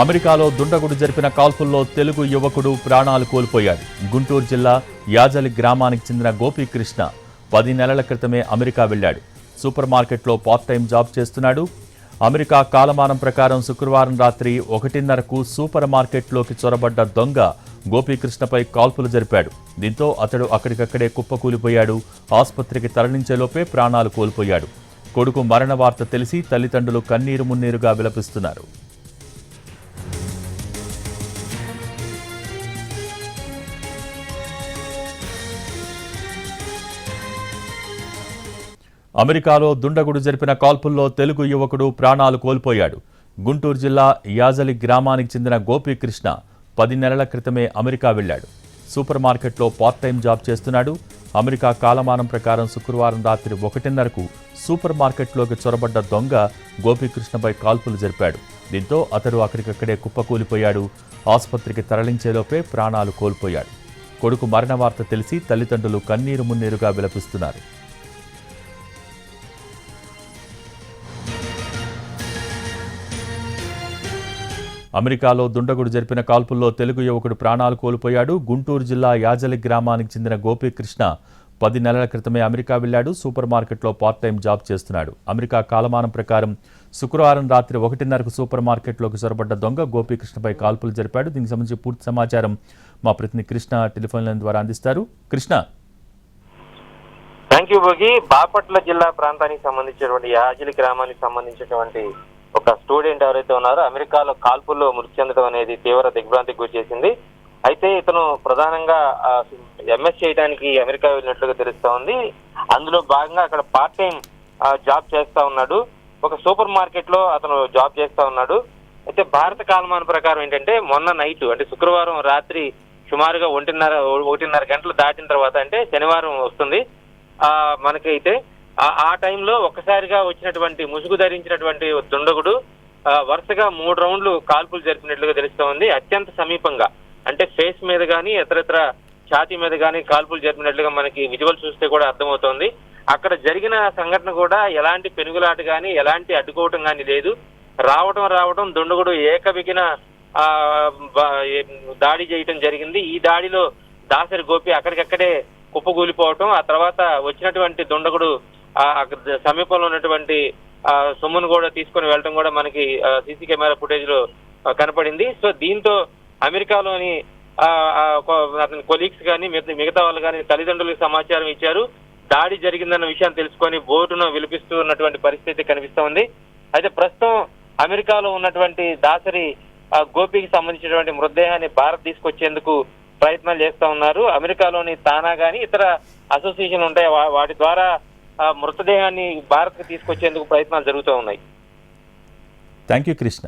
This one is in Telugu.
అమెరికాలో దుండగుడు జరిపిన కాల్పుల్లో తెలుగు యువకుడు ప్రాణాలు కోల్పోయాడు. గుంటూరు జిల్లా యాజలి గ్రామానికి చెందిన గోపీకృష్ణ పది నెలల క్రితమే అమెరికా వెళ్ళాడు. సూపర్ మార్కెట్లో పార్ట్ టైం జాబ్ చేస్తున్నాడు. అమెరికా కాలమానం ప్రకారం శుక్రవారం రాత్రి ఒకటిన్నరకు సూపర్ మార్కెట్లోకి చొరబడ్డ దొంగ గోపీకృష్ణపై కాల్పులు జరిపాడు. దీంతో అతడు అక్కడికక్కడే కుప్పకూలిపోయాడు. ఆసుపత్రికి తరలించేలోపే ప్రాణాలు కోల్పోయాడు. కొడుకు మరణ వార్త తెలిసి తల్లిదండ్రులు కన్నీరు మున్నీరుగా విలపిస్తున్నారు. అమెరికాలో దుండగుడు జరిపిన కాల్పుల్లో తెలుగు యువకుడు ప్రాణాలు కోల్పోయాడు. గుంటూరు జిల్లా యాజలి గ్రామానికి చెందిన గోపీకృష్ణ పది నెలల క్రితమే అమెరికా వెళ్ళాడు. సూపర్ మార్కెట్లో పార్ట్ టైం జాబ్ చేస్తున్నాడు. అమెరికా కాలమానం ప్రకారం శుక్రవారం రాత్రి ఒకటిన్నరకు సూపర్ మార్కెట్లోకి చొరబడ్డ దొంగ గోపీకృష్ణపై కాల్పులు జరిపాడు. దీంతో అతడు అక్కడికక్కడే కుప్పకూలిపోయాడు. ఆసుపత్రికి తరలించేలోపే ప్రాణాలు కోల్పోయాడు. కొడుకు మరణ వార్త తెలిసి తల్లిదండ్రులు కన్నీరు మున్నీరుగా విలపిస్తున్నారు. అమెరికాలో దుండగుడు జరిపిన కాల్పుల్లో తెలుగు యువకుడు ప్రాణాలు కోల్పోయాడు. గుంటూరు జిల్లా యాజలి గ్రామానికి చెందిన గోపీకృష్ణ పది నెలల క్రితమే అమెరికా వెళ్ళాడు. సూపర్ మార్కెట్లో పార్ట్ టైం జాబ్ చేస్తున్నాడు. అమెరికా కాలమానం ప్రకారం శుక్రవారం రాత్రి ఒకటిన్నరకు సూపర్ మార్కెట్లోకి చొరబడ్డ దొంగ గోపీకృష్ణపై కాల్పులు జరిపాడు. దీనికి సంబంధించి పూర్తి సమాచారం మా ప్రతినిధి కృష్ణ టెలిఫోన్ లైన్ ద్వారా అందిస్తారు. Krishna. Thank you Bhogi. Bapatla జిల్లా ప్రాంతానికి సంబంధించినటువంటి యాజిలి గ్రామానికి సంబంధించినటువంటి ఒక స్టూడెంట్ ఎవరైతే ఉన్నారో అమెరికాలో కాల్పుల్లో మృతి చెందడం అనేది తీవ్ర దిగ్భ్రాంతికి గురి చేసింది. అయితే ఇతను ప్రధానంగా ఎంఎస్ చేయడానికి అమెరికా వెళ్ళినట్లుగా తెలుస్తా ఉంది. అందులో భాగంగా అక్కడ పార్ట్ టైం జాబ్ చేస్తా ఉన్నాడు. ఒక సూపర్ మార్కెట్లో అతను జాబ్ చేస్తా ఉన్నాడు. అయితే భారత కాలమాన ప్రకారం ఏంటంటే మొన్న నైట్ అంటే శుక్రవారం రాత్రి సుమారుగా ఒకటిన్నర ఒకటిన్నర గంటలు దాటిన తర్వాత అంటే శనివారం వస్తుంది. ఆ మనకైతే ఆ- టైంలో ఒక్కసారిగా వచ్చినటువంటి ముసుగు ధరించినటువంటి దుండగుడు వరుసగా మూడు రౌండ్లు కాల్పులు జరిపినట్లుగా తెలుస్తోంది అత్యంత సమీపంగా అంటే ఫేస్ మీద కానీ ఇతరత్ర ఛాతీ మీద కానీ కాల్పులు జరిపినట్లుగా మనకి విజువల్ చూస్తే కూడా అర్థమవుతోంది. అక్కడ జరిగిన సంఘటన కూడా ఎలాంటి పెనుగులాట కానీ ఎలాంటి అడ్డుకోవటం కానీ లేదు. రావటం రావటం దుండగుడు ఏకబిగిన ఆ, దాడి చేయటం జరిగింది. ఈ దాడిలో దాసరి గోపి అక్కడికక్కడే కుప్పకూలిపోవటం ఆ తర్వాత వచ్చినటువంటి దుండగుడు అక్కడ సమీపంలో ఉన్నటువంటి సొమ్మును కూడా తీసుకొని వెళ్ళటం కూడా మనకి సీసీ కెమెరా ఫుటేజ్లో కనపడింది. సో దీంతో అమెరికాలోని అతని కొలీగ్స్ కానీ మిగతా వాళ్ళు కానీ తల్లిదండ్రులకు సమాచారం ఇచ్చారు. దాడి జరిగిందన్న విషయాన్ని తెలుసుకొని బోటును విలిపిస్తూ ఉన్నటువంటి పరిస్థితి కనిపిస్తూ ఉంది. అయితే ప్రస్తుతం అమెరికాలో ఉన్నటువంటి దాసరి ఆ, గోపికి సంబంధించినటువంటి మృతదేహాన్ని భారత్ తీసుకొచ్చేందుకు ప్రయత్నాలు చేస్తా ఉన్నారు. అమెరికాలోని తానా గాని ఇతర అసోసియేషన్ ఉంటాయి. వాటి ద్వారా మృతదేహాన్ని భారత్కు తీసుకొచ్చేందుకు ప్రయత్నాలు జరుగుతూ ఉన్నాయి. Thank you Krishna